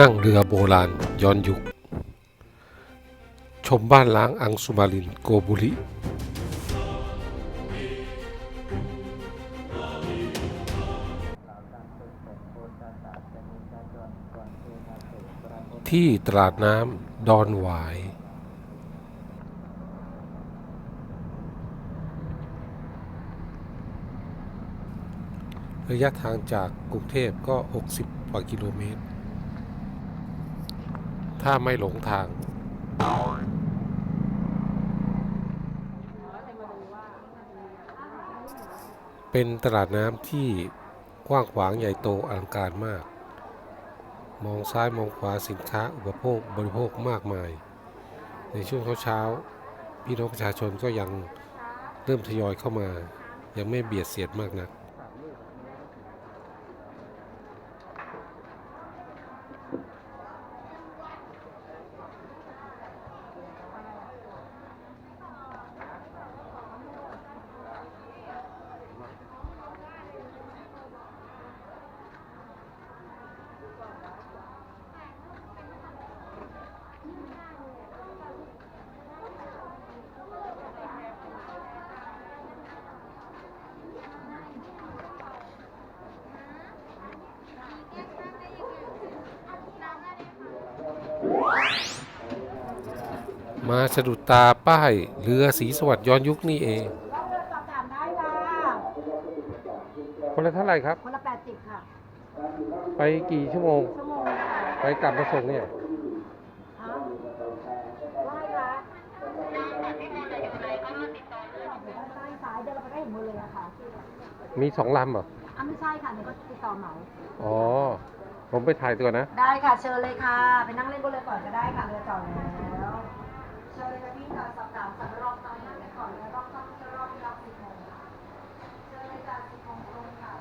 นั่งเรือโบราณย้อนยุค ชมบ้านล้างอังสุมารินโกบุริ ที่ตลาดน้ำดอนหวาย ระยะทางจากกรุงเทพก็ 60กว่ากิโลเมตร ถ้าไม่หลงทาง เป็นตลาดน้ำที่กว้างขวางใหญ่โตอลังการมาก มองซ้ายมองขวาสินค้าอุปโภคบริโภคมากมาย ในช่วงเช้าๆพี่น้องประชาชนก็ยังเริ่มทยอยเข้ามา ยังไม่เบียดเสียดมากนัก สะดุดตาป้ายเรือสีสวัสดิ์ย้อนยุคนี่เองล่องเรือสอบถามได้ค่ะคนละเท่าไหร่ครับ คนละแปดสิบค่ะ ไปกี่ชั่วโมง ชั่วโมงค่ะไปกลับมาส่งเนี่ย ฮะว่าไงคะใต้ซ้ายเดินเราไปได้เห็นหมดเลยอะค่ะมีสองลำเหรอ อะไม่ใช่ค่ะเนี่ยวก็ติดต่อเหมา อ๋อ ผมไปถ่ายตัวนะ ได้ค่ะ เชิญเลยค่ะ ไปนั่งเล่นบนเรือก่อนก็ได้ค่ะ เรือจอดแล้วเชิญเลยค่ะพี่ค่ะสอบถามสำรองตอนนั่งกันก่อนแล้วรอบต้องจะรอบที่รับสิบโมงค่ะเชิญเลยจ้ะสิบโมงตรงค่ะ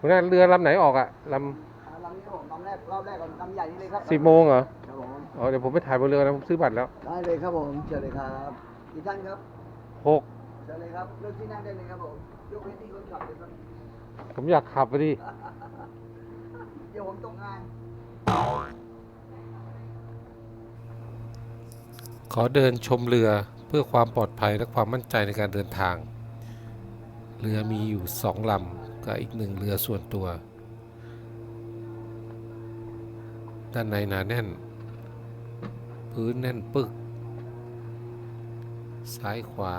คุณน่าเรือลำไหนออกอะลลำนี้ผมลำแรกรอบแรกก่อนลำใหญ่นี่เลยครับำสิบโมงเหรอครับผม อ๋อเดี๋ยวผมไปถ่ายบนเรือนะผมซื้อบัตรแล้วได้เลยครับผมเชิญเลยครับกี่ท่านครับหกเชิญเลยครับเลือกที่นั่งได้เลยครับผมยกเว้นที่คนขับเลยครับผมอยากขับไปดิเดี๋ยวผมตกงานขอเดินชมเรือเพื่อความปลอดภัยและความมั่นใจในการเดินทาง เรือมีอยู่สองลำกับอีกหนึ่งเรือส่วนตัว ด้านในหนาแน่น พื้นแน่นปึก ซ้ายขวา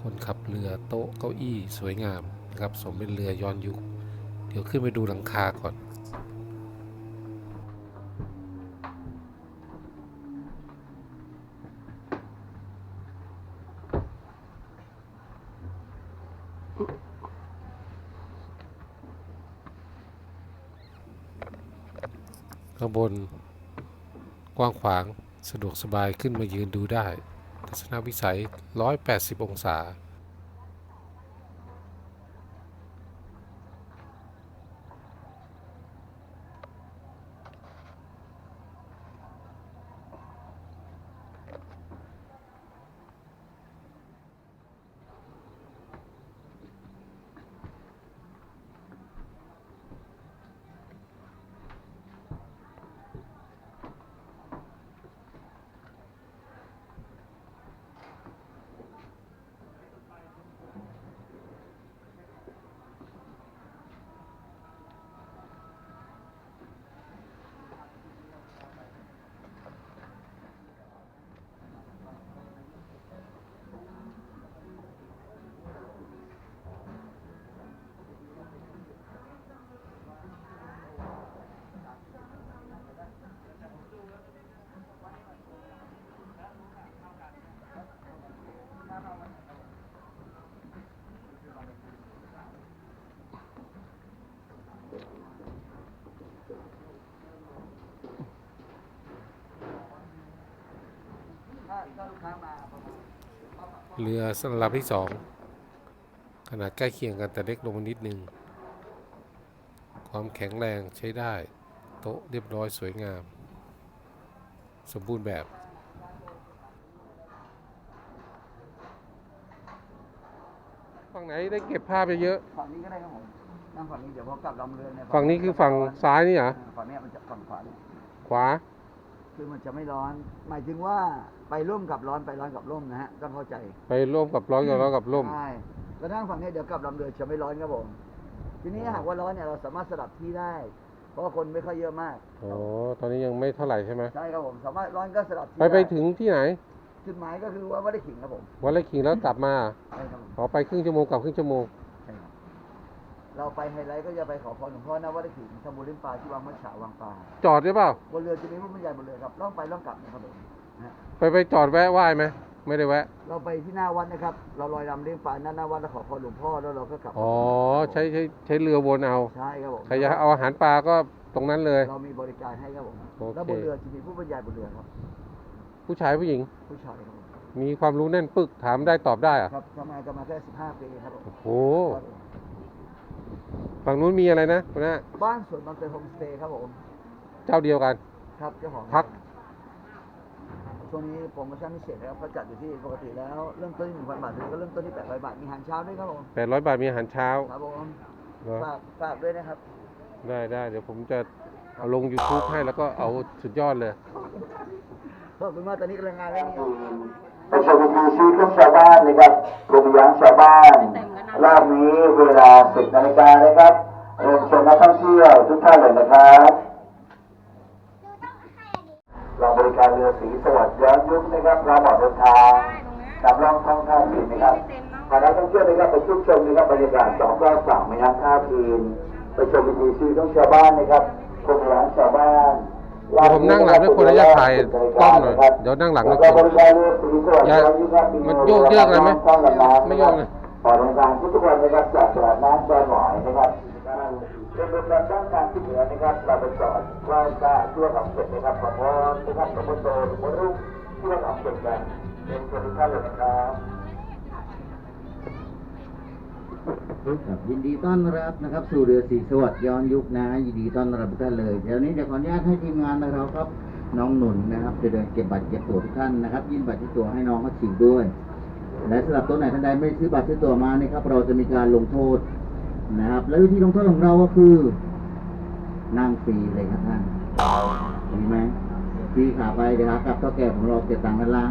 คนขับเรือโต๊ะเก้าอี้สวยงามนะครับ สมเป็นเรือย้อนยุค เดี๋ยวขึ้นไปดูหลังคาก่อนข้างบน กว้างขวาง สะดวกสบายขึ้นมายืนดูได้ ทัศนวิสัย 180 องศา เรือสำหรับที่สองขนาดใกล้เคียงกันแต่เล็กลงมานิดนึง ความแข็งแรงใช้ได้ โต๊ะเรียบร้อยสวยงาม สมบูรณ์แบบฝั่งไหนได้เก็บภาพไปเยอะ ฝั่งนี้ก็ได้ครับผมนั่งฝั่งนี้เดี๋ยวพอกลับลำเรือนเนี่ยฝั่งนี้คือฝั่งซ้ายนี่เหรอ ฝั่งเนี้ยมันจะฝั่งขวาเนี่ยขวา คือมันจะไม่ร้อน หมายถึงว่าไปร่มกับร้อนไปร้อนกับร่มนะฮะต้องเข้าใจไปร่วมกับร้อนกับร้อนกับร่ม ใช่แล้วนั่งฝั่งนี้เดี๋ยวกลับลำเรือนจะไม่ร้อนครับผม ทีนี้หากว่าร้อนเนี่ยเราสามารถสลับที่ได้ เพราะว่าคนไม่ค่อยเยอะมาก อ๋อ ตอนนี้ยังไม่เท่าไหร่ใช่ไหมใช่ครับผม สามารถร้อนก็สลับที่ไปไปด้ถึงที่ไหน จุดหมายก็คือว่าไม่ได้ขิงครับผมวันละขิงแล้วกลับมา ใช่ครับผม ขอไปครึ่งชั่วโมงกลับครึ่งชั่วโมงใช่ครับ เราไปไฮไลท์ก็จะไปขอพรหลวงพ่อนะว่าได้ขิงทำบุญเล่นปลาที่วังมะฉาววังปลาจอดได้เปล่าบนเรือจะมีผู้บรรยายบนเรือครับล่องไปล่องกลับนะครับผมนะฮะไปไปจอดแวะไหว้ไหมไม่ได้แวะ เราไปที่หน้าวัดนะครับ เราลอยลำเลี้ยงปลาหน้าหน้าวัดแล้วขอพรหลวงพ่อแล้วเราก็กลับอ๋อใช้ใช้ใช้เรือวนเอา ใช่ครับผมใครจะเอาอาหารปลาก็ตรงนั้นเลย เรามีบริการให้ครับผมโอเค แล้วบนเรือจะมีผู้บรรยายบนเรือครับ ผู้ชายผู้หญิง ผู้ชายครับผมมีความรู้แน่นปึกถามได้ตอบได้อะครับทำงานกันมาแค่15ปีครับผมโอ้โห ครับผม ฝั่งนู้นมีอะไรนะคุณน้าบ้านสวนบางเตยโฮมสเตย์ครับผม เจ้าเดียวกัน ครับเจ้าของพัก ช่วงนี้โปรโมชั่นพิเศษนะครับก็จัดอยู่ที่ปกติแล้วเริ่มต้นที่หนึ่งพันบาทถึงก็เริ่มต้นที่แปดร้อยบาทมีอาหารเช้าด้วยครับผมแปดร้อยบาทมีอาหารเช้าครับผมเหรอฝากฝากด้วยนะครับ ได้ได้เดี๋ยวผมจะเอาลง YouTube ให้แล้วก็เอาสุดยอดเลย ขอบคุณมากตอนนี้กำลังงานเรื่อง นี้ประชาพิธีชีวิตของชาวบ้านนะครับกลุ่มยางชาวบ้านรอบนี้เวลา10นาฬิกานะครับเรียนเชิญนักท่องเที่ยวทุกท่านเลยนะครับเราบริการเรือสีสวัสดิ์ย้อนยุคนะครับเราบอกเดินทางกับล่องท่องท่าจีนนะครับพานักท่องเที่ยวนะครับไปชื่นชมนะครับบรรยากาศสองรอบฝั่งแม่น้ำท่าจีนไปชมพิธีชีวิตของชาวบ้านนะครับกลุ่มยางชาวบ้าน เดี๋ยวผมนั่งหลังด้วยคนระยะถ่ายกล้องหน่อย เดี๋ยวนั่งหลังแล้วกินอย่ามันโยกเยอะไรไหมไม่โยกเลยขอโรงการทุกวันนะครับจากตลาดน้ำดอนหมอยนะครับเป็นบริการด้านการที่เหนือนะครับ เราไปจอดไหว้พระทั่วของเสร็จนะครับขอพรนะครับขอพรโตขอรรุ่งทั่วของเสร็จกันเป็นคนทุกท่านเลยนะครับ ครับยินดีต้อนรับนะครับ สู่เรือสีสวัสดิ์ย้อนยุคนะ ยินดีต้อนรับทุกท่านเลยเดี๋ยวนี้เดี๋ยวขออนุญาตให้ทีมงานเราครับ น้องหนุนนะครับจะเดินเก็บบัตรเก็บตั๋วทุกท่านนะครับยินบัตรที่ตั๋วให้น้องเขาฉีกด้วย และสำหรับตัวไหนท่านใดไม่ซื้อบัตรซื้อตั๋วมานี่ครับ เราจะมีการลงโทษนะครับ และวิธีลงโทษของเราก็คือนั่งฟรีเลยครับท่านดีไหม ฟรีขาไปเดี๋ยวขากลับเท่าแก่ของเราเก็บตังค์ด้านล่าง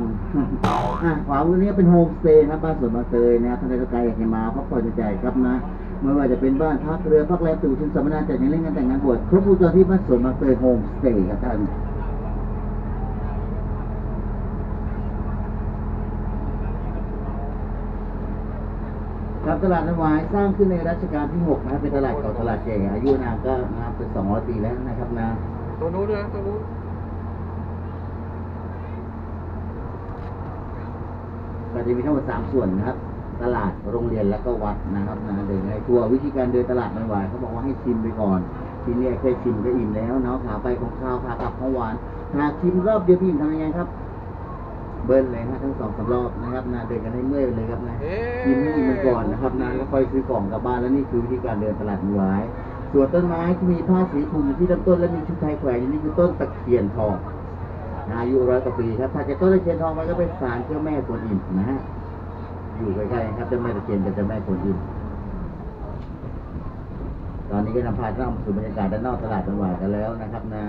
ขวามือนี้เป็นโฮมสเตย์ครับบ้านสวนบาเตยนะครับท่านใดสนใจอยากจะมาพักผ่อนใจครับนะไม่ว่าจะเป็นบ้านพักเรือพักแรมตู่ชุนสัมมนาจัดงานเล่นงานแต่งงานบวชครบวงจรที่บ้านสวนบาเตยโฮมสเตย์ครับท่านครับตลาดน้ำวายสร้างขึ้นในรัชกาลที่ 6 นะครับเป็นตลาดเก่าตลาดใหญ่อายุนานก็นับเป็น200ปีแล้วนะครับนะตัวนู้นด้วยตัวนู้น ก็จะมีทั้งหมดสามส่วนนะครับ ตลาดโรงเรียนแล้วก็วัดนะครับนะเดินในทัวร์วิธีการเดินตลาดมันหวานเขาบอกว่าให้ชิมไปก่อนทีนี้แค่ชิมก็อิ่มแล้วเนาะขาไปของข้าวขากลับของหวานหากชิมรอบเดียวพี่อิ่มทำยังไงครับเบิ้ลเลยฮะทั้งสองสามรอบนะครับนะเดินกันให้เมื่อยไปเลยครับนะชิมให้อิ่มมันก่อนนะครับนะแล้วค่อยซื้อกล่องกลับบ้านแล้วนี่คือวิธีการเดินตลาดมันหวานส่วนต้นไม้ที่มีผ้าสีคลุมที่ลำต้นและมีชุดไทยแขวนอยู่นี่คือต้นตะเคียนทอง อายุร้อยกว่าปีครับถ้าจะต้นตะเคียนทองมันก็เป็นศาลเจ้าแม่กวนอิมนะฮะอยู่ใกล้ๆครับเจ้าแม่ตะเคียนกับเจ้าแม่กวนอิมตอนนี้ก็นำพาท่านสู่บรรยากาศด้านนอกตลาดจังหวัดกันแล้วนะครับนะ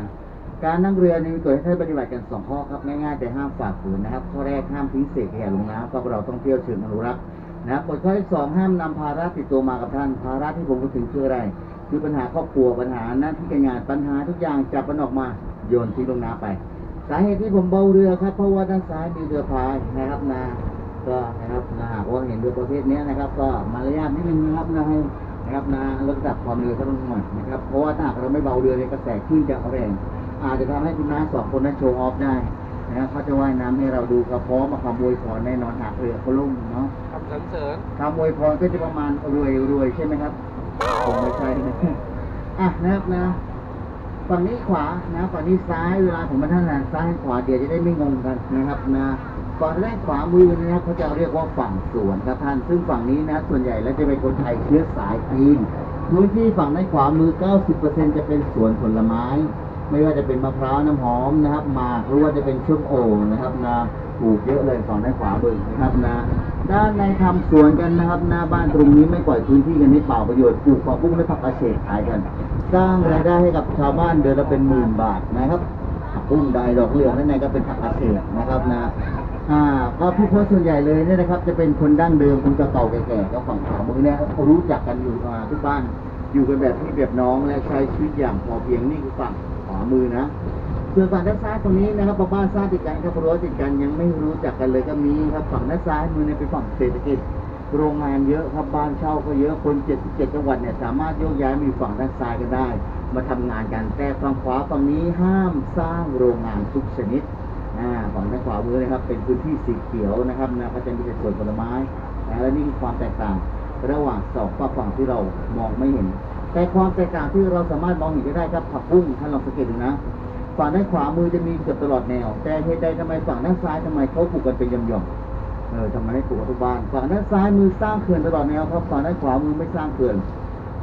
การนั่งเรือนี่มีกฎให้ท่านปฏิบัติกันสองข้อครับง่ายๆแต่ห้ามฝ่าฝืนนะครับ ข้อแรกห้ามทิ้งเศษขยะลงน้ำเพราะเราต้องเที่ยวเชิงอนุรักษ์นะกฎข้อที่สองห้ามนำภาระติดตัวมากับท่านภาระที่ผมพูดถึงคืออะไรคือปัญหาครอบครัวปัญหาหน้าที่การงานปัญหาทุกอย่างจับมันออกมาโยนทิ้งลงน้ำไป สาเหตุที่ผมเบาเรือครับ เพราะว่าด้านซ้ายมีเรือพายนะครับนะก็นะครับนะหากว่าเห็นเรือประเภทนี้นะครับ ก็มารยาทนิดนึงนะครับนะให้นะครับนะลดระดับความเรือเขาลงหน่อยนะครับเพราะว่าถ้าหากเราไม่เบาเรือเนี่ยกระแสคลื่นจะแรง อาจจะทำให้คุณน้าสองคนนั้นโชว์ออฟได้นะครับเขาจะว่ายน้ำให้เราดูครับพร้อมมาคำอวยพรแน่นอนหากเรือเขาลุ่มเนาะคำสรรเสริญคำอวยพรก็จะประมาณรวยรวยใช่ไหมครับผมไม่ใช่นะอะนะครับนะ ฝั่งนี้ขวานะฝั่งนี้ซ้ายเวลาผมมาท่านหนซ้ายขวาเดี๋ยวจะได้ไม่งงกันนะครับนะฝั่งแรกขวามือนะครับเขาจะเรียกว่าฝั่งสวนครับท่าน ซึ่งฝั่งนี้นะส่วนใหญ่แล้วจะเป็นคนไทยเชื้อสายจีนพื้นที่ฝั่งด้านขวามือ 90%จะเป็นสวนผลไม้ ไม่ว่าจะเป็นมะพร้าวน้ำหอมนะครับหมากหรือว่าจะเป็นช่วงโอนะครับนะ ปลูกเยอะเลยฝั่งด้านขวามือนะครับนะ ด้านในทำสวนกันนะครับหน้าบ้านตรงนี้ไม่ปล่อยพื้นที่กันให้เปล่าประโยชน์ปลูกผักบุ้งและผักกระเฉดขายกัน สร้างรายได้ให้กับชาวบ้านเดือนละเป็นหมื่นบาทนะครับผักบุ้งได้ดอกเหลืองด้านในก็เป็นผักกระเฉดนะครับนะอ่าก็ผู้โพสส่วนใหญ่เลยเนี่ยนะครับ จะเป็นคนดั้งเดิมคนเก่าๆแก่ๆก็ฝั่งขวามือเนี่ยรู้จักกันอยู่อ่าทุกบ้านอยู่กันแบบพี่แบบน้องและใช้ชีวิตอย่างพอเพียงนี่คือฝั่งขวามือนะ ส่วนฝั่งด้านซ้ายตรงนี้นะครับบ้านซ้ายติดกันครับรั้วติดกันยังไม่รู้จักกันเลยก็มีครับฝั่งด้านซ้ายมือเนี่ยเป็นฝั่งเศรษฐกิจโรงงานเยอะครับบ้านเช่าก็เยอะคน77จังหวัดเนี่ยสามารถโยกย้ายมาอยู่ฝั่งด้านซ้ายกันได้ มาทำงานกันแต่ฝั่งขวาฝั่งนี้ห้ามสร้างโรงงานทุกชนิดฝั่งด้านขวามือนะครับเป็นพื้นที่สีเขียวนะครับนะก็จะมีแต่สวนผลไม้และนี่คือความแตกต่างระหว่างสองฝั่งที่เรามองไม่เห็น แต่ความแตกต่างที่เราสามารถมองเห็นได้ครับผักบุ้งท่านลองสังเกตดูนะ ฝั่งด้านขวามือจะมีเกือบตลอดแนว แต่เหตุใดทำไมฝั่งด้านซ้ายทำไมเขาปลูกกันเป็นย่อมๆเออทำไมไม่ปลูกกันทุกบ้านฝั่งด้านซ้ายมือสร้างเขื่อนตลอดแนวครับฝั่งด้านขวามือไม่สร้างเขื่อน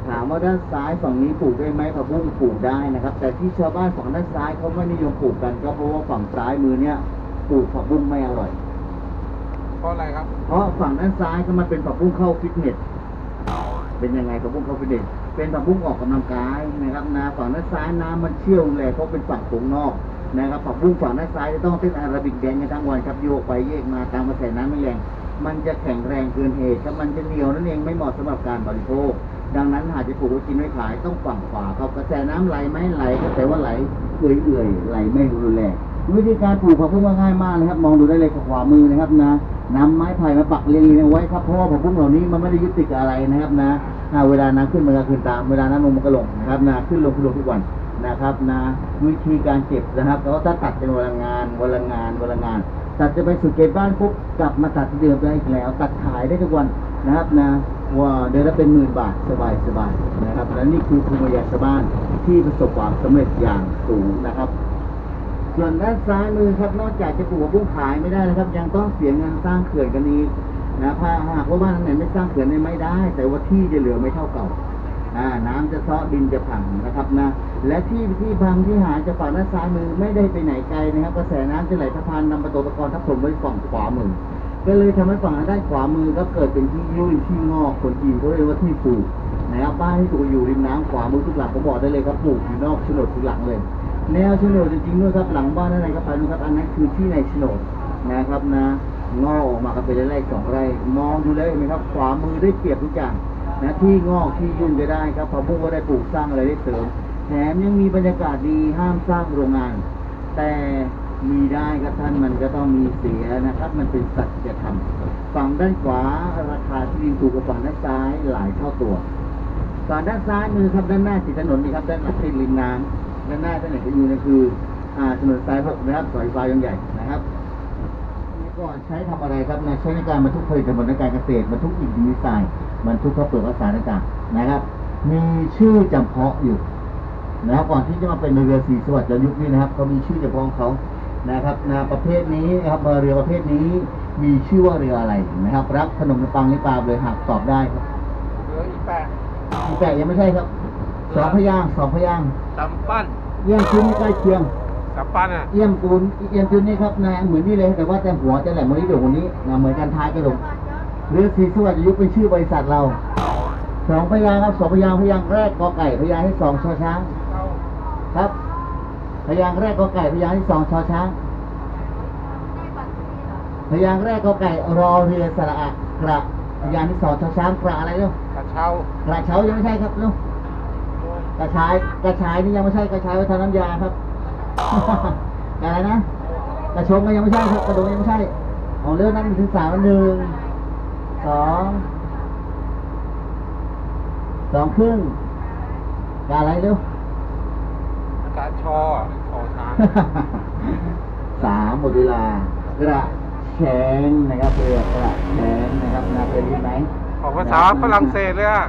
ถามว่าด้านซ้ายฝั่งนี้ปลูกได้ไหมผักบุ้งปลูกได้นะครับ แต่ที่ชาวบ้านฝั่งด้านซ้ายเขาไม่นิยมปลูกกันก็เพราะว่าฝั่งซ้ายมือเนี่ยปลูกผักบุ้งไม่อร่อย เพราะอะไรครับ เพราะฝั่งด้านซ้ายก็มันเป็นผักบุ้งเข้าฟิตเนสเป็นยังไงผักบุ้งเข้าฟิตเนส เป็นผักบุ้งออกกำลังกายนะครับนะฝั่งด้านซ้ายน้ำมันเชี่ยวแหละเพราะเป็นฝั่งโขงนอกนะครับผักบุ้งฝั่งด้านซ้ายจะต้องเต้นอาราบิกแดนกันทั้งวันครับโยกไปโยกมาตามกระแสน้ำไม่แรงมันจะแข็งแรงเกินเหตุครับมันจะเหนียวนั่นเองไม่เหมาะสำหรับการบริโภค ดังนั้นหากจะปลูกไว้กินไว้ขายต้องฝั่งขวาครับกระแสน้ำไหลไหมไหลก็แต่ว่าไหลเอื่อยๆไหลไม่รุนแรง วิธีการปลูกผักบุ้งก็ง่ายมากนะครับ มองดูได้เลยขวามือนะครับนะนำไม้ไผ่มาปักเรียงๆเอาไว้ครับเพราะว่าผักบุ้งเหล่านี้มันไม่ได้ยึดติดกับอะไรนะครับนะอ่าเวลาน้ำขึ้นมันก็ขึ้นตามเวลาน้ำลงมันก็ลงนะครับนะขึ้นลงขึ้นลงทุกวันนะครับนะวิธีการเก็บนะครับแล้วถ้าตัดเป็นวันละงานวันละงานวันละงานตัดจะไปสุดเกตบ้านปุ๊บกลับมาตัดที่เดิมได้อีกแล้ว ตัดขายได้ทุกวันนะครับนะว่าเดือนละเป็นหมื่นบาทสบายสบายนะครับและนี่คือภูมิปัญญาชาวบ้านที่ประสบความสำเร็จอย่างสูงนะครับ ส่วนด้านซ้ายมือครับ นอกจากจะปลูกผักบุ้งขายไม่ได้นะครับ ยังต้องเสียเงินสร้างเขื่อนกันอีกนะถ้าหากว่าบ้านไหนไม่สร้างเขื่อนเนี่ยไม่ได้ แต่ว่าที่จะเหลือไม่เท่าเก่าอ่าน้ำจะซาะดินจะพังนะครับนะ และที่ที่พังที่หายจะฝั่งด้านซ้ายมือไม่ได้ไปไหนไกลนะครับ กระแสน้ำจะไหลสะพานนำประตูตะกอนทับถมไว้ฝั่งขวามือ ก็เลยทำให้ฝั่งด้านขวามือก็เกิดเป็นที่ยุ่ยที่งอกคนจีนเขาเรียกว่าที่ปลูกนะครับบ้านที่ปลูกอยู่ริมน้ำขวามือทุกหลังผมบอกได้เลยครับปลูกอยู่นอกโฉนดทุกหลังเลย แนวโฉนดจริงๆด้วยครับหลังบ้านอะไรก็ไปนะครับอันนั้นคือที่ในโฉนดนะครับนะงอกออกมาก็เป็นไร่สองไร่มองดูเลยเห็นไหมครับขวามือได้เปรียบทุกอย่างนะที่งอกที่ยุ่งก็ได้ครับผักบุ้งก็ได้ปลูกสร้างอะไรได้เสริมแถมยังมีบรรยากาศดีห้ามสร้างโรงงาน แต่มีได้ครับท่านมันก็ต้องมีเสียนะครับ มันเป็นสัจธรรมฝั่งด้านขวาราคาที่ดินถูกกว่าฝั่งด้านซ้ายหลายเท่าตัวฝั่งด้านซ้ายมือครับด้านหน้าติดถนนนี่ครับด้านหลังติดริมน้ำ ด้านหน้าท่านเห็นอยู่นี่คืออ่าถนนสายหกนะครับสายฟ้ายังใหญ่นะครับเมื่อก่อนใช้ทำอะไรครับนะใช้ในการบรรทุกผลิตผลทางการเกษตรบรรทุกอิฐดินทรายบรรทุกข้าวเปลือกข้าวสารต่างๆนะครับ มีชื่อจำเพาะอยู่นะครับก่อนที่จะมาเป็นเรือสีสวัสดิ์ย้อนยุคนี้นะครับเขามีชื่อเฉพาะของเขานะครับนะประเภทนี้นะครับเรือประเภทนี้มีชื่อว่าเรืออะไรนะครับ รับขนมปังหรือเปล่าเลยหากตอบได้ครับเหลืออีแปะอีกแต่ยังไม่ใช่ครับ สองพยางค์สองพยางค์จำปั้นเยี่ยมชุนใกล้เคียงจำปั้นอะเยี่ยมกูลเยี่ยมชุนนี่ครับนะเหมือนนี่เลยแต่ว่าแต่หัวจะแหลมวันนี้เดี๋ยววันนี้นะเหมือนกันท้ายกระดกเรือสีสวัสดิ์ยุคเป็นชื่อบริษัทเราสองพยางค์ครับสองพยางค์พยางค์แรกกอไก่พยางค์ที่สองชอช้างครับ พยางค์แรกกอไก่พยางค์ที่สองชอช้างพยางค์แรกกอไก่รอเรือสระอะกระพยางค์ที่สองชอช้างกระอะไรเนาะกระเช้ากระเช้ายังไม่ใช่ครับเนาะ กระชายกระชายนี่ยังไม่ใช่กระชายไว้ทำน้ำยาครับอะไรนะกระชงก็ยังไม่ใช่ครับกระโดงยังไม่ใช่ของเรื่องนั้นถึงสามหนึ่งสองสองครึ่งกาอะไรเร็วกระชอชอช้างสามหมดเวลากระแชงนะครับเรือกระแชงนะครับนาเคยได้ยินไหมของภาษาฝรั่งเศสเลยอะ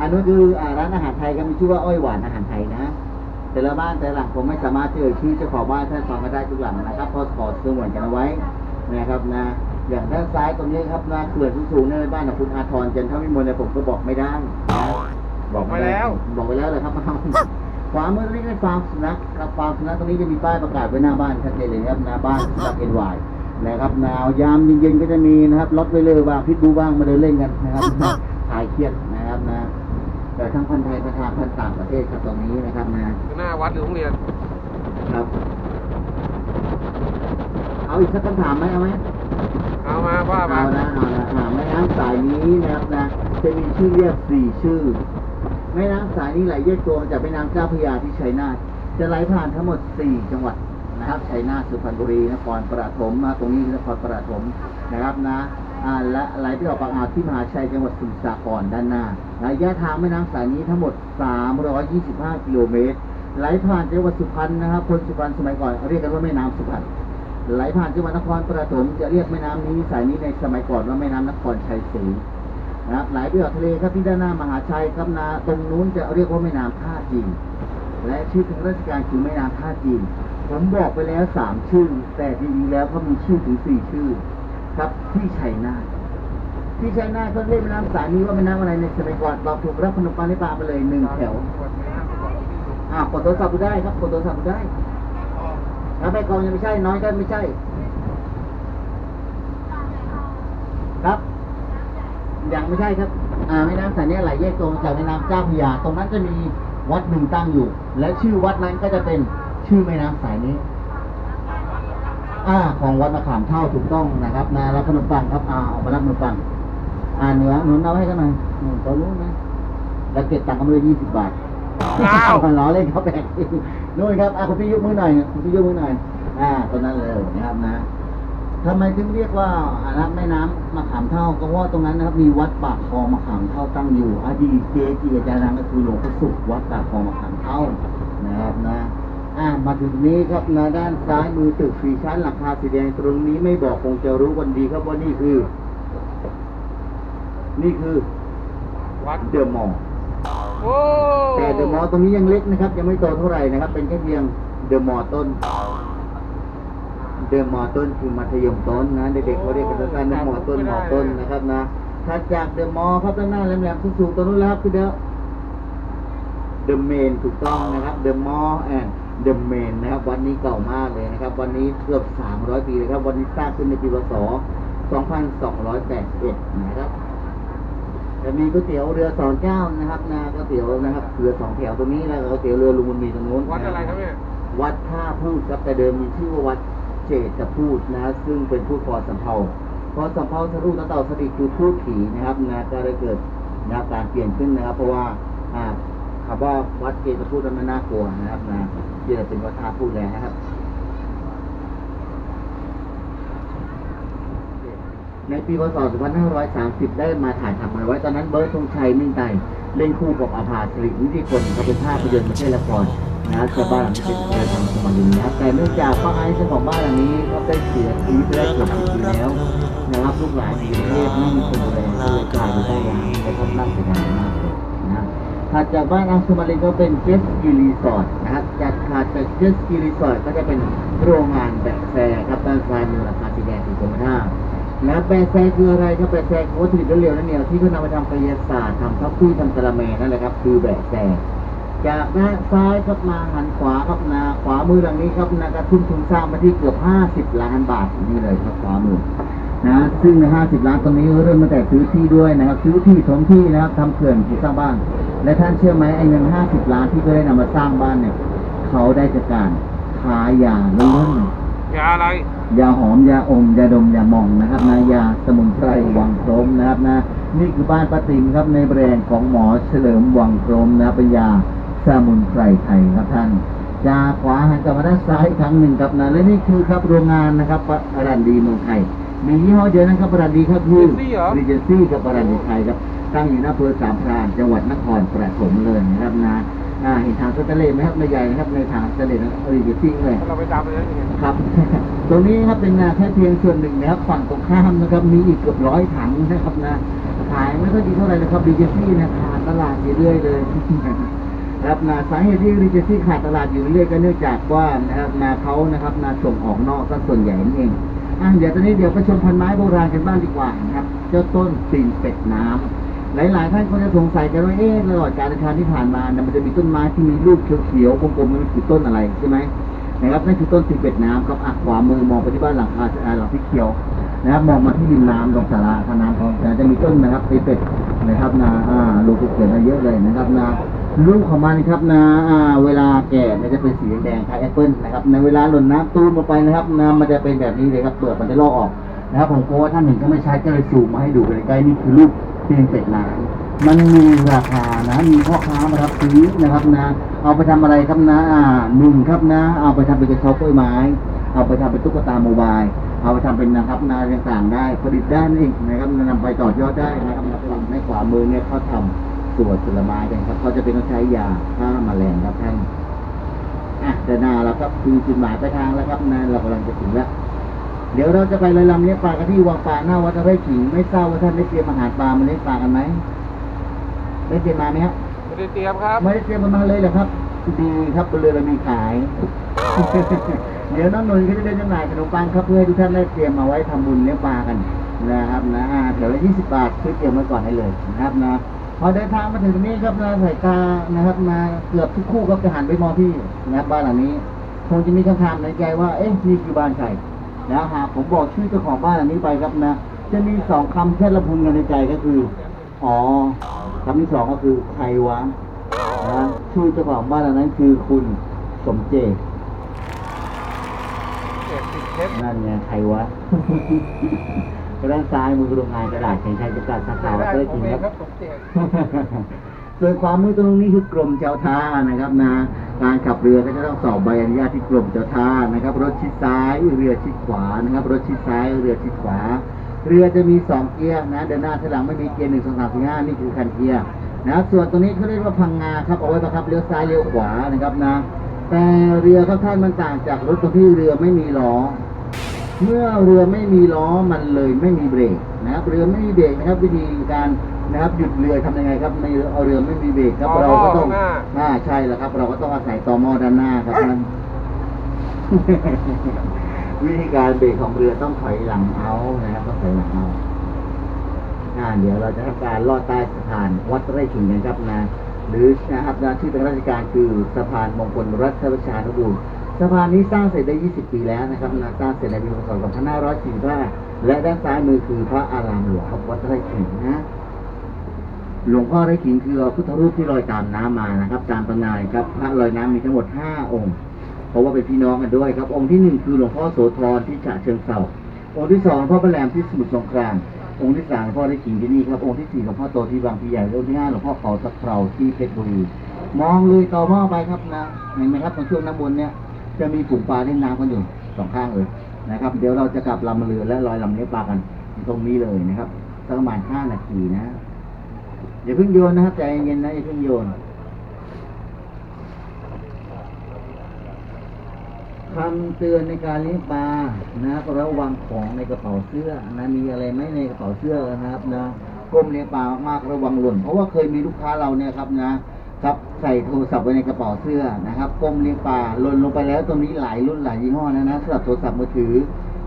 อันนู้นคืออ่าร้านอาหารไทยก็มีชื่อว่าอ้อยหวานอาหารไทยนะแต่ละบ้านแต่ละหลังผมไม่สามารถที่จะเอ่ยชื่อเจ้าของบ้านท่านฟังก็ได้ทุกหลังนะครับเพราะขอสงวนกันเอาไว้นะครับนะ อย่างด้านซ้ายตรงนี้ครับนะเขื่อนสูงๆในบ้านของคุณอาทรจันทวิมลเนี่ยผมก็บอกไม่ได้นะบอกไปแล้ว บอกไปแล้วเลยครับเพขวามือตรงนี้เป็นฟาร์มสุนัขครับฟาร์มสุนัขตรงนี้จะมีป้ายประกาศไว้หน้าบ้านชัดเจนเลยนะครับหน้าบ้านสุนัขเอ็นวายนะครับหนาวยามเย็นๆก็จะมีนะครับรถไวเลอร์บ้างพิทบูบ้างมาเดินเล่นกันนะครับคลายเครียดนะครับนะ แต่ทั้งพันธุ์ไทยพันธุ์ทางพันธุ์ต่างประเทศครับตรงนี้นะครับนะหน้าวัดหรือโรงเรียน ครับ เอาอีกสักคำถามไหมเอาไหมเอามาว่ามาเอานะเอานะอ่าแม่น้ำสายนี้นะครับนะจะมีชื่อเรียกสี่ชื่อแม่น้ำสายนี้ไหลแยกตัวมาจากแม่น้ำเจ้าพระยาที่ชัยนาทจะไหลผ่านทั้งหมดสี่จังหวัดนะครับชัยนาทสุพรรณบุรีนครปฐมมาตรงนี้คือนครปฐมนะครับนะ อาและไหลไปออกปากอ่าวที่มหาชัยจังหวัดสมุทรสาครด้านหน้าระยะทางแม่น้ำสายนี้ทั้งหมด 325 กิโลเมตร ไหลผ่านจังหวัดสุพรรณนะครับ คนสุพรรณสมัยก่อนเรียกกันว่าแม่น้ำสุพรรณ ไหลผ่านจังหวัดนครปฐมจะเรียกแม่น้ำนี้สายนี้ในสมัยก่อนว่าแม่น้ำนครชัยศรีนะครับไหลไปออกทะเลครับที่ด้านหน้ามหาชัยครับนาตรงนู้นจะเรียกว่าแม่น้ำท่าจีน และชื่อทางราชการคือแม่น้ำท่าจีน ผมบอกไปแล้วสามชื่อ แต่จริงๆแล้วเขามีชื่อถึงสี่ชื่อ ครับ ที่ชัยนาทที่ชัยนาทเขาเรียกแม่น้ำสายนี้ว่าแม่น้ำอะไรในสมัยก่อนตอบถูกรับขนมปังในปลาไปเลยหนึ่งแถวอ่ากดโทรศัพท์ได้ครับกดโทรศัพท์ได้ถ้าไปกองยังไม่ใช่น้อยก็ไม่ใช่ ครับยังไม่ใช่ครับ อ่าแม่น้ำสายนี้ไหลแยกตัวมาจากแม่น้ำเจ้าพระยา ตรงนั้นจะมีวัดหนึ่งตั้งอยู่ และชื่อวัดนั้นก็จะเป็นชื่อแม่น้ำสายนี้ อ่าของวัดมะขามเท่าถูกต้องนะครับนะรับขนมปังครับอ่าออกมารับขนมปังอ่าเหนือหนุนเอาให้กันหน่อยหนุนตัวรู้นะแล้วเก็บตังค์กันมาเลยยี่สิบบาทอ้าวล้อเล่นเขาแบกนู่นครับอะคุณพี่ยกมือหน่อยคุณพี่ยกมือหน่อยอ่าตอนนั้นเลยนะครับนะทำไมถึงเรียกว่าอานักแม่น้ำมะขามเท่าก็เพราะว่าตรงนั้นนะครับมีวัดปากคลองมะขามเท่าตั้งอยู่อดีตเกจิอาจารย์ดังก็คือหลวงพ่อสุขวัดปากคลองมะขามเท่านะครับนะอ่า มาถึงนี้ครับนะด้านซ้ายมือตึกสี่ชั้นหลังคาสีแดงตรงนี้ไม่บอกคงจะรู้กันดีครับว่านี่คือ นี่คือวัดเดอะมอลล์โอ้แต่เดอะมอลล์ตรงนี้ยังเล็กนะครับ ยังไม่โตเท่าไหร่นะครับ เป็นแค่เพียงเดอะมอลล์ต้น เดอะมอลล์ต้นคือมัธยมต้นนะเด็กๆเขาเรียกกันสั้นๆนะมอต้นมอต้นนะครับนะถ้าจากเดอะมอลล์ครับด้านหน้าแหลมๆสูงๆตรงนู้นแล้วครับคือเดอะเดอะเมนถูกต้องนะครับเดอะมอลล์แอน เดอะเมนนะครับ วันนี้เก่ามากเลยนะครับ วันนี้เกือบ 300 ปีเลยครับ วันนี้สร้างขึ้นในปีพศ2281 นะครับจะมีก๋วยเตี๋ยวเรือสองเจ้านะครับนะก๋วยเตี๋ยวนะครับเรือสองแถวตรงนี้แล้วก็ก๋วยเตี๋ยวเรือลุงมันมีตรงนู้นวัดอะไรครับเนี่ยวัดท่าพูดครับแต่เดิมมีชื่อว่าวัดเจตพูดนะซึ่งเป็นพูดพอสำเภาพอสำเภาสรุปแล้วต่อสติคือพูดผีนะครับนะก็เลยเกิดนะการเปลี่ยนขึ้นนะครับ เพราะว่าอ่า คำว่าวัดเจตพูดมันน่ากลัวนะครับนะเจตเป็นวัดท่าพูดแล้วนะครับ ในปีพศ2530 ได้มาถ่ายทำมันไว้ตอนนั้นเบิร์ดธงชัยมิ่งไตเล่นคู่กับอาภาสิรินิติคนเขาเป็นภาพยนตร์ไม่ใช่ละครนะครับแต่บ้านหลังนี้เป็นเรือทำสมรินนะครับแต่เนื่องจากป้าไอซ์เจ้าของบ้านหลังนี้ก็ได้เสียชีวิตไปแล้วเกือบสิบปีแล้วนะครับลูกหลานอยู่กรุงเทพไม่มีคนดูแลก็เลยกลายเป็นต้องร้างและก็น่าเสียดายมากเลยน ถัดจากบ้านอังสุมารินก็เป็นเจสกีรีสอร์ทนะครับจากขาดจากเจสกีรีสอร์ทก็จะเป็นโรงงานแบกแซครับด้านซ้ายมือราคาสีแดงสีกรมท่าแล้วแปรแซคืออะไรครับแปรแซคือวัตถุดิบเร็วนั่นเองที่เขานำไปทำกายศาสตร์ทำทับคุยทำกะละแมนั่นแหละครับ คือแบกแซจากด้านซ้ายครับมาหันขวาครับนาขวามือหลังนี้ครับนากระทุ่มทุนสร้างมาที่เกือบ 50 ล้านบาทนี่เลยครับขวามือนะซึ่งใน50 ล้านตรงนี้เริ่มมาแต่ซื้อที่ด้วยนะครับซื้อที่ถมที่นะครับทำเขื่อนที่สร้างบ้าน และท่านเชื่อไหมไอ้เงิน50ล้านที่เขาได้นำมาสร้างบ้านเนี่ย เขาได้จากการขายยาล้วนๆยาอะไร ยาหอมยาอมยาดมยาหมองนะครับนะยาสมุนไพรวังพรมนะครับนะ นี่คือบ้านป้าติ๋มครับในแบรนด์ของหมอเฉลิมวังพรมนะครับเป็นยาสมุนไพรไทยครับท่านจากขวาหันกลับมาด้านซ้ายอีกครั้งหนึ่งครับนะและนี่คือครับโรงงานนะครับอรันดีเมืองไทยมียี่ห้อเดียวนะครับอรันดีครับคือ Regency เหรอรีเจนซี่กับอรันดีไทยครับ ตั้งอยู่หน้าอำเภอสามพรานจังหวัดนครปฐมเลยนะครับนะอ่าเห็นทางสแตนเลสไหมครับในใหญ่นะครับในทางสแตนเลสรีเจนซี่เลยเราไปตามไปแล้วยังไงครับ ตรงนี้ครับเป็นนาแค่เพียงส่วนหนึ่งนะครับฝั่งตรงข้ามนะครับ มีอีกเกือบร้อยถังนะครับนะขายไม่ค่อยดีเท่าไหร่นะครับรีเจซี่นะขาดตลาดอยู่เรื่อยเลยครับนาสาเหตุที่รีเจซี่ขาดตลาดอยู่เรื่อยก็เนื่องจากว่านะครับนาเขานะครับนาส่งออกนอกซะส่วนใหญ่นั่นเองอะเดี๋ยวตอนนี้เดี๋ยวไปชมพันไม้โบราณกันบ้างดีกว่านะครับ เจ้าต้นตีนเป็ดน้ำ หลายๆท่านก็จะสงสัยกันว่าเอ๊ะตลอดการเดินทางที่ผ่านมาเนี่ยมันจะมีต้นไม้ที่มีลูกเขียวๆกลมๆมันคือต้นอะไรใช่ไหมนะครับนั่นคือต้นติเบ็ดน้ำครับอะขวามือมองไปที่บ้านหลังคาอ่าหลังที่เขียวนะครับมองมาที่ริมน้ำตรงสาราทางน้ำของจะมีต้นนะครับติเบ็ดนะครับนะอ่าลูกเขียวๆเยอะเลยนะครับนะลูกของมันครับนะอ่าเวลาแก่เนี่ยจะเป็นสีแดงคล้ายแอปเปิ้ลนะครับในเวลาหล่นน้ำตูมลงไปนะครับน้ำมันจะเป็นแบบนี้เลยครับเปลือกมันจะลอกออกนะครับผมกลัวว่าท่านหนึ่งก็ไม่ใช้ก็เลยซูมมาให้ดูใกล้ๆนี่คือรูป เตียงเป็ดน้ำมันมีราคานะมีพ่อค้ามารับซื้อนะครับนะ เอาไปทำอะไรครับนะอ่าหนึ่งครับนะ เอาไปทำเป็นกระเช้ากล้วยไม้ เอาไปทำเป็นตุ๊กตาโมบาย เอาไปทำเป็นนะครับนาต่างๆได้ผลิตได้นั่นเองนะครับนำไปต่อยอดได้นะครับในขวามือเนี่ยเขาทำสวนผลไม้กันครับเขาจะเป็นต้องใช้ยาฆ่าแมลงครับท่านอะแต่นาเราครับคือจุดหมายปลายทางแล้วครับนะเรากำลังจะถึงแล้ว เดี๋ยวเราจะไปลอยลำเลี้ยงปลากันที่วังปลาหน้าวัดไร่ขิงไม่ทราบว่าท่านได้เตรียมอาหารปลามาเลี้ยงปลากันไหมได้เตรียมมาไหมครับไม่ได้เตรียมครับไม่ได้เตรียมมาเลยเหรอครับดีครับบนเรือเรามีขาย เดี๋ยวน้องนนท์ก็จะได้จำหน่ายขนมปังครับเพื่อให้ทุกท่านได้เตรียมมาไว้ทำบุญเลี้ยงปลากันนะครับนะอ่าเดี๋ยวละยี่สิบบาทซื้อเตรียมไว้ก่อนให้เลยนะครับนะพอเดินทางมาถึงตรงนี้ครับนะสายตานะครับมาเกือบทุกคู่ก็จะหันไปมองที่นะครับบ้านหลังนี้คงจะมีคำถามในใจว่าเอ๊ะนี่คือบ้านใคร นะหากผมบอกชื่อเจ้าของบ้านหลังนี้ไปครับนะ จะมีสองคำแค่ระพุนกันในใจก็คือ อ๋อคำที่สองก็คือใครวะนะชื่อเจ้าของบ้านหลังนั้นคือคุณสมเจตเจ็ดสิบเพชรนั่นไงใครวะด้านซ้ายมือคือโรงงานกระดาษแข่งชัยจำกัดสาขาวัดไร่ขิงครับสมเจตส่วนความมือตรงนี้คือกรมเจ้าท่านะครับนะ การขับเรือก็จะต้องสอบใบอนุญาตที่กรมเจ้าท่านะครับ รถชิดซ้ายเรือชิดขวานะครับ รถชิดซ้ายเรือชิดขวา เรือจะมีสองเกียร์นะเดินหน้าถอยหลังไม่มีเกียร์หนึ่งสองสามสี่ห้านี่คือคันเกียร์นะส่วนตรงนี้เขาเรียกว่าพังงาครับเอาไว้ประคับเลี้ยวซ้ายเลี้ยวขวานะครับนะแต่เรือเขาท่านมันต่างจากรถตรงที่เรือไม่มีล้อ เมื่อเรือไม่มีล้อมันเลยไม่มีเบรกนะครับเรือไม่มีเบรกนะครับ วิธีการนะครับหยุดเรือทำยังไงครับในเอาเรือไม่มีเบรกครับต่อเราก็ต้องหม้อข้างหน้าอ่าใช่แล้วครับ เราก็ต้องอาศัยต่อหม้อด้านหน้าครับนั้นวิธีการเบรกของเรือต้องถอยหลังเอานะครับต้องถอยหลังเอาอ่าเดี๋ยวเราจะทำการลอดใต้สะพานวัดไร่ขิงกันครับนะหรือนะครับนะชื่อเป็นราชการคือสะพานมงคลรัฐประชานุบูรณ์ สะพานนี้สร้างเสร็จได้ 20 ปีแล้วนะครับนะสร้างเสร็จในปีพศ2545และด้านซ้ายมือคือพระอารามหลวงวัดไร่ขิงนะ หลวงพ่อไร่ขิงคือพระพุทธรูปที่ลอยตามน้ำมานะครับ ตามตำนานครับพระลอยน้ำมีทั้งหมด 5 องค์ เพราะว่าเป็นพี่น้องกันด้วยครับ องค์ที่หนึ่งคือหลวงพ่อโสธรที่ฉะเชิงเทราองค์ที่สองหลวงพ่อพระแรมที่สมุทรสงครามองค์ที่สามหลวงพ่อได้ขิงที่นี่ครับ องค์ที่สี่หลวงพ่อโตที่บางพีใหญ่องค์ที่ห้าหลวงพ่อเขาตะเคราที่เพชรบุรี มองเลยต่อหม้อไปครับนะ เห็นไหมครับตรงช่วงน้ำบนเนี่ย จะมีฝูงปลาเล่นน้ำกันอยู่สองข้างเลยนะครับ เดี๋ยวเราจะกลับลำเรือและลอยลำเลี้ปลากันตรงนี้เลยนะครับสักประมาณห้านาทีนะอย่าเพิ่งโยนนะครับใจเย็นนะอย่าเพิ่งโยนคำเตือนในการเลี้ยงปลานะครับระวังของในกระเป๋าเสื้อนะมีอะไรไหมในกระเป๋าเสื้อนะครับนะก้มเลี้ยงปลามากๆระวังหล่นเพราะว่าเคยมีลูกค้าเราเนี่ยครับนะ ครับใส่โทรศัพท์ไว้ในกระเป๋าเสื้อนะครับก้มเลี้ยงปลาหล่นลงไปแล้วตรงนี้หลายรุ่นหลายยี่ห้อนะนะสำหรับโทรศัพท์มือถือ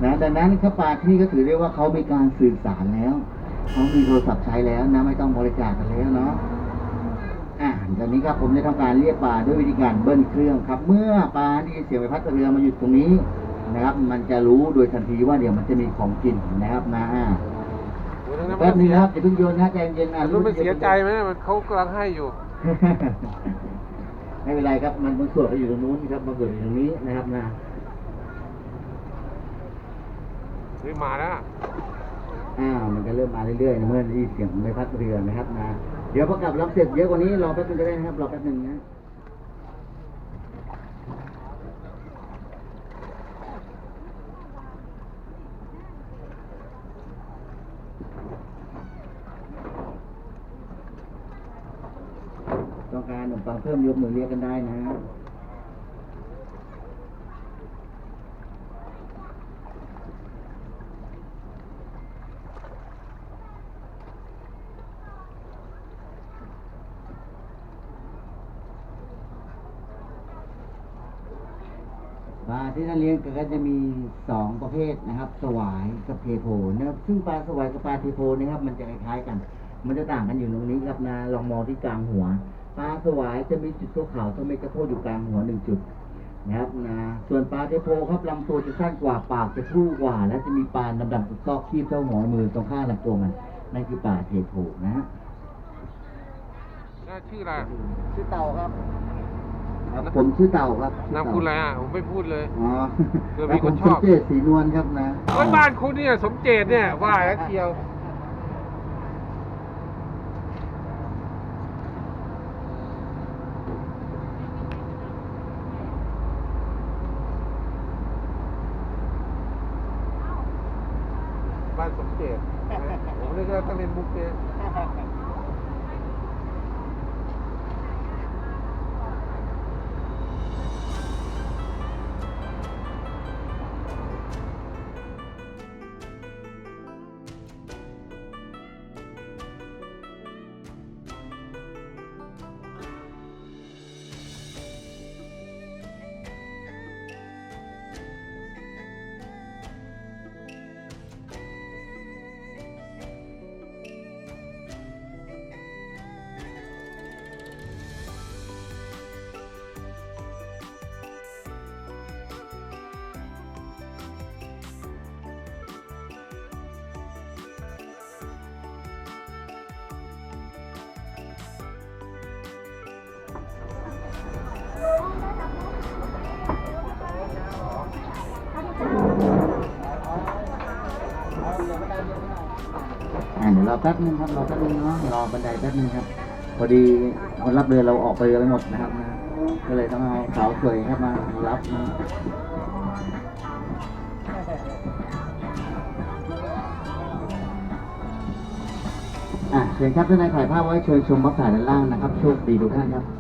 นะดังนั้นถ้าปลาที่นี่ก็ถือได้ว่าเขามีการสื่อสารแล้วเขามีโทรศัพท์ใช้แล้วนะไม่ต้องบริจาคกันแล้วเนาะอ่าตอนนี้ครับผมจะทำการเรียกปลาด้วยวิธีการเบิ้ลเครื่องครับ เมื่อปลาได้ยินเสียงใบพัดเรือมาหยุดตรงนี้นะครับ มันจะรู้โดยทันทีว่าเดี๋ยวมันจะมีของกินนะครับนะอ่าโอ้ยทั้งนั้นแป๊บมันนึงเสียนะครับอย่าเพิ่งโยนนะใจเย็นๆนะรู้มันเสียใจไหมมันเขากำลังให้อยู่ ไม่เป็นไรครับ มันมันส่วนไปอยู่ตรงนู้นครับมันส่วนอยู่ตรงนี้นะครับนะเฮ้ยมาแล้วอ้าวมันจะเริ่มมาเรื่อยๆเมื่อได้ยินเสียงใบพัดเรือนะครับนะเดี๋ยวพอกลับรับเสร็จเยอะกว่านี้รอแป๊บนึงก็ได้นะครับรอแป๊บนึงนะ ต้องการขนมปังเพิ่มยกมือเรียกกันได้นะปลาที่ท่านเลี้ยงก็จะมีสองประเภทนะครับ สวายกับเทโพนะครับซึ่งปลาสวายกับปลาเทโพนะครับ มันจะคล้ายๆกัน มันจะต่างกันอยู่ตรงนี้ครับนะลองมองที่กลางหัว ปลาสวายจะมีจุดขาวๆตรงเม็ดกระโพดอยู่กลางหัวหนึ่งจุดนะครับนะส่วนปลาเทโพครับลำตัวจะสั้นกว่าปากจะพู่กว่า และจะมีปลาดำๆซอกคีบเท่าหัวมือตรงข้างลำตัวมันนั่นคือปลาเทโพนะฮะชื่ออะไรชื่อเต่าครับผมชื่อเต่าครับนามคุณอะไรอะผมไม่พูดเลยอ๋อเผื่อมีแล้วคผนมชสอมบเจตสีนวลครับนะเฮ้ยบ้านคุณเนี่ยสมเจตเนี่ยว่าแล้วเชียว บ้านสมเรอแป๊บนึงครับ รอแป๊บนึงเนาะ รอบันไดแป๊บนึงครับ พอดีคนรับเรือเราออกไปกันหมดนะครับนะก็เลยต้องเอาสาวสวยครับมารับนะอะเชิญครับท่านนายถ่ายภาพไว้เชิญชมบัฟถ่ายด้านล่างนะครับ โชคดีทุกท่านครับ